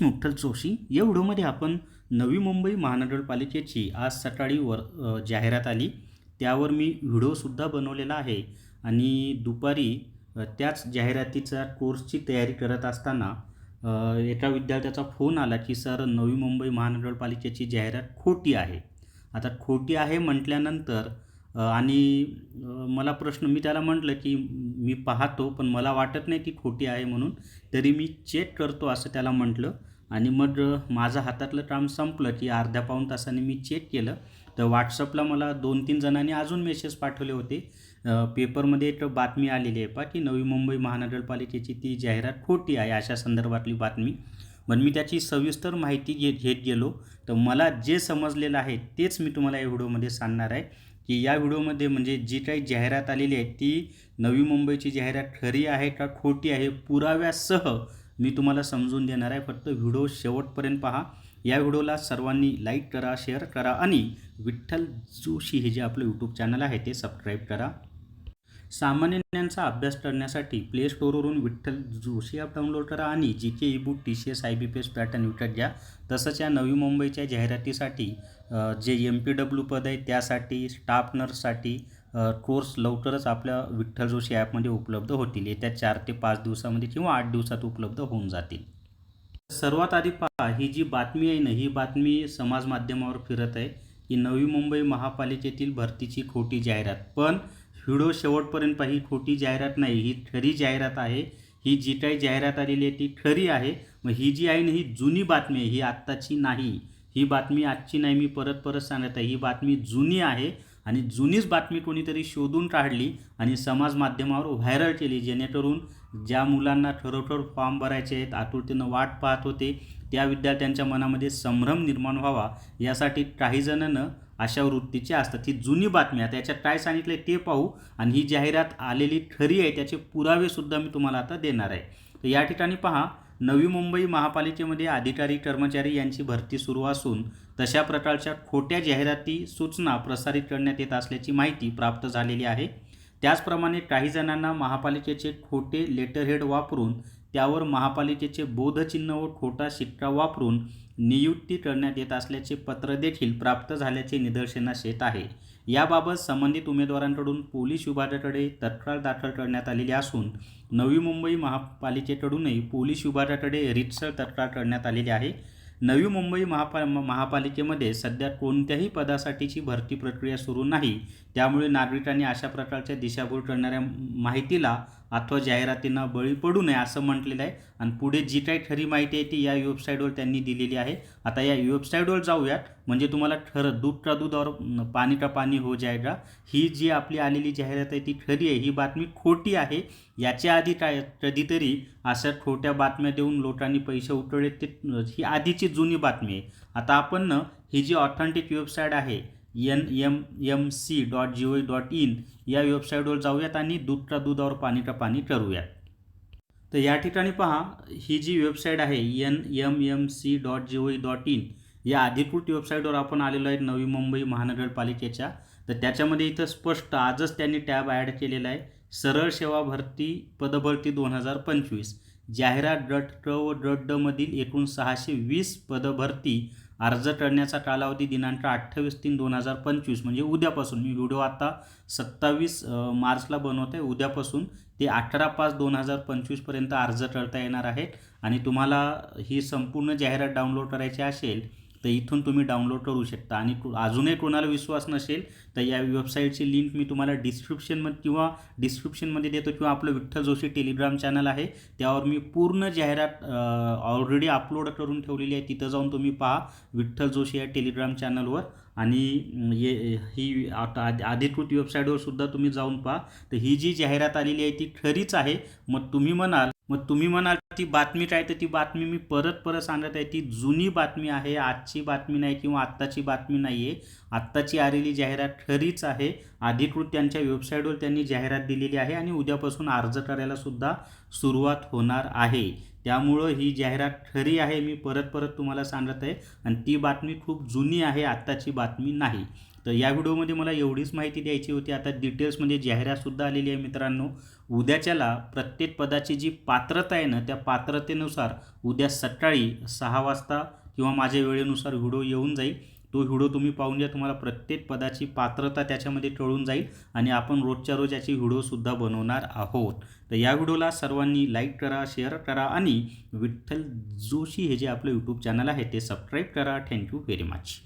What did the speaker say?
मुठ्ठल जोशी या व्हिडिओमध्ये आपण नवी मुंबई महानगरपालिकेची आज सकाळी वर जाहिरात आली. त्यावर मी व्हिडिओसुद्धा बनवलेला आहे आणि दुपारी त्याच जाहिरातीचा कोर्सची तयारी करत असताना एका विद्यार्थ्याचा फोन आला की सर नवी मुंबई महानगरपालिकेची जाहिरात खोटी आहे. आता खोटी आहे म्हटल्यानंतर आणि मला प्रश्न मी त्याला म्हटलं की मी पाहतो पण मला वाटत नाही ती खोटी आहे म्हणून तरी मी चेक करतो असं त्याला म्हटलं. आणि मग माझं हातातलं काम संपलं की अर्ध्या पाऊण तासाने मी चेक केलं. तर व्हॉट्सअपला मला दोन तीन जणांनी अजून मेसेज पाठवले होते. पेपरमध्ये एक बातमी आलेली आहे पा की नवी मुंबई महानगरपालिकेची ती जाहिरात खोटी आहे अशा संदर्भातली बातमी. पण मी त्याची सविस्तर माहिती घेत घेत गेलो. तर मला जे समजलेलं आहे तेच मी तुम्हाला या व्हिडिओमध्ये सांगणार आहे. की या व्हिडिओमध्ये म्हणजे जी काही जाहिरात आलेली आहे ती नवी मुंबईची जाहिरात खरी आहे का खोटी आहे पुराव्यासह मी तुम्हाला समजून देणार आहे. फक्त व्हिडिओ शेवटपर्यंत पहा. या व्हिडिओला सर्वांनी लाईक करा शेअर करा आणि विठ्ठल जोशी हे जे आपलं यूट्यूब चॅनल आहे ते सबस्क्राईब करा. सामान्य ज्ञानाचा अभ्यास करण्यासाठी प्ले स्टोरवरून विठ्ठल जोशी ॲप डाउनलोड करा आणि G K ebook T C S I B P S pattern विकत घ्या. तसंच या नवी मुंबईच्या जाहिरातीसाठी जे एम पी डब्ल्यू पद आहे त्यासाठी स्टाफ नर्ससाठी कोर्स लवकरच आपल्या विठ्ठल जोशी ॲपमध्ये उपलब्ध होतील. येत्या चार ते पाच दिवसामध्ये किंवा आठ दिवसात उपलब्ध होऊन जातील. सर्वात आधी पहा ही जी बातमी आहे ना ही बातमी समाज माध्यमावर फिरत आहे की नवी मुंबई महापालिकेतील भरतीची खोटी जाहिरात. पण व्हिडिओ शेवटपर्यंत पाही खोटी जाहिरात नाही ही खरी जाहिरात आहे. ही जी काही जाहिरात आलेली आहे ती खरी आहे. मग ही जी आहे ना ही जुनी बातमी आहे ही आत्ताची नाही. ही बातमी आजची नाही मी परत परत सांगत आहे. ही बातमी जुनी आहे आणि जुनीच बातमी कोणीतरी शोधून काढली आणि समाज माध्यमावर व्हायरल केली जेणेकरून ज्या मुलांना खरोखर फॉर्म भरायचे आहेत आतुरतेनं वाट पाहत होते त्या विद्यार्थ्यांच्या मनामध्ये संभ्रम निर्माण व्हावा. यासाठी काही जणांनं अशा वृत्तीची असतात. ही जुनी बातमी आहे. त्याच्यात काय सांगितलं आहे ते पाहू. आणि ही जाहिरात आलेली खरी आहे त्याचे पुरावेसुद्धा मी तुम्हाला आता देणार आहे. तर या ठिकाणी पहा. नवी मुंबई महापालिकेमध्ये अधिकारी कर्मचारी यांची भरती सुरू असून तशा प्रकारच्या खोट्या जाहिराती सूचना प्रसारित करण्यात येत असल्याची माहिती प्राप्त झालेली आहे. त्याचप्रमाणे काही जणांना महापालिकेचे खोटे लेटरहेड वापरून त्यावर महापालिकेचे बोधचिन्ह व खोटा शिक्का वापरून नियुक्ती करण्यात येत असल्याचे पत्र देखील प्राप्त झाल्याचे निदर्शनास येत आहे. याबाबत संबंधित उमेदवारांकडून पोलीस विभागाकडे तक्रार दाखल करण्यात आलेली असून नवी मुंबई महापालिकेकडूनही पोलीस विभागाकडे रितसर तक्रार करण्यात आलेली आहे. नवी मुंबई महापा महापालिकेमध्ये सध्या कोणत्याही पदासाठीची भरती प्रक्रिया सुरू नाही. त्यामुळे नागरिकांनी अशा प्रकारच्या दिशाभूल करणाऱ्या माहितीला अथवा जाहिरातींना बळी पडू नये असं म्हटलेलं आहे. आणि पुढे जी काही खरी माहिती आहे ती या वेबसाईटवर त्यांनी दिलेली आहे. आता या वेबसाईटवर जाऊयात. म्हणजे तुम्हाला खरं दूध का दूध और पाणी का पाणी हो जाएगा ही जी आपली आलेली जाहिरात आहे ती खरी आहे. ही बातमी खोटी आहे. याच्या आधी काय कधीतरी अशा खोट्या बातम्या देऊन लोकांनी पैसे उकळले ते ही आधीची जुनी बातमी आहे. आता आपण ही जी ऑथेंटिक वेबसाईट आहे N M M C dot G O dot in या वेबसाईटवर जाऊयात आणि दूध का दुधावर पाणी का पाणी करूयात तर या ठिकाणी पहा ही जी वेबसाईट आहे N M M C dot G O dot in या अधिकृत वेबसाईटवर आपण आलेलो आहे नवी मुंबई महानगरपालिकेच्या. तर त्याच्यामध्ये इथं स्पष्ट आजच त्यांनी टॅब ॲड केलेला आहे सरळ सेवा भरती पदभरती दोन हजार पंचवीस. जाहिरात डट क व डट डमधील एकूण सहाशे वीस पदभरती अर्ज करण्याचा कालावधी दिनांक अठ्ठावीस तीन दोन हजार पंचवीस म्हणजे उद्यापासून. मी व्हिडिओ आता सत्तावीस मार्चला बनवत आहे उद्यापासून ते अठरा पाच दोन हजार पंचवीसपर्यंत अर्ज करता येणार आहेत. आणि तुम्हाला ही संपूर्ण जाहिरात डाउनलोड करायची असेल तर इथून तुम्ही डाउनलोड करू शकता. आणि अजूनही कोणाला विश्वास नसेल तर या वेबसाईटची लिंक मी तुम्हाला डिस्क्रिप्शनमध्ये किंवा डिस्क्रिप्शनमध्ये देतो किंवा आपलं विठ्ठल जोशी टेलिग्राम चॅनल आहे. त्यावर मी पूर्ण जाहिरात ऑलरेडी अपलोड करून ठेवलेली आहे. तिथं जाऊन तुम्ही पहा विठ्ठल जोशी या टेलिग्राम चॅनलवर आणि ये ही आता अधिकृत वेबसाईटवर सुद्धा तुम्ही जाऊन पहा. तर ही जी जाहिरात आलेली आहे ती खरीच आहे. मग तुम्ही म्हणाल मग तुम्ही म्हणाल ती बातमी काय तर ती बातमी मी परत परत सांगत आहे. ती जुनी बातमी आहे आजची बातमी नाही किंवा आत्ताची बातमी नाही आहे. आत्ताची आलेली जाहिरात खरीच आहे. अधिकृत त्यांच्या वेबसाईटवर त्यांनी जाहिरात दिलेली आहे आणि उद्यापासून अर्ज करायला सुद्धा सुरुवात होणार आहे. त्यामुळं ही जाहिरात खरी आहे मी परत परत तुम्हाला सांगत आहे. आणि ती बातमी खूप जुनी आहे आत्ताची बातमी नाही. तर या व्हिडिओमध्ये मला एवढीच माहिती द्यायची होती. आता डिटेल्समध्ये म्हणजे जाहिरातसुद्धा आलेली आहे मित्रांनो. उद्याच्याला प्रत्येक पदाची जी पात्रता आहे ना त्या पात्रतेनुसार उद्या सकाळी सहा वाजता किंवा माझ्या वेळेनुसार व्हिडिओ येऊन जाईल. तो व्हिडिओ तुम्ही पाहून घ्या. तुम्हाला प्रत्येक पदाची पात्रता त्याच्यामध्ये कळून जाईल आणि आपण रोजच्या रोज याची व्हिडिओसुद्धा बनवणार आहोत. तर या व्हिडिओला सर्वांनी लाईक करा शेअर करा आणि विठ्ठल जोशी हे जे आपलं यूट्यूब चॅनल आहे ते सबस्क्राईब करा. Thank you very much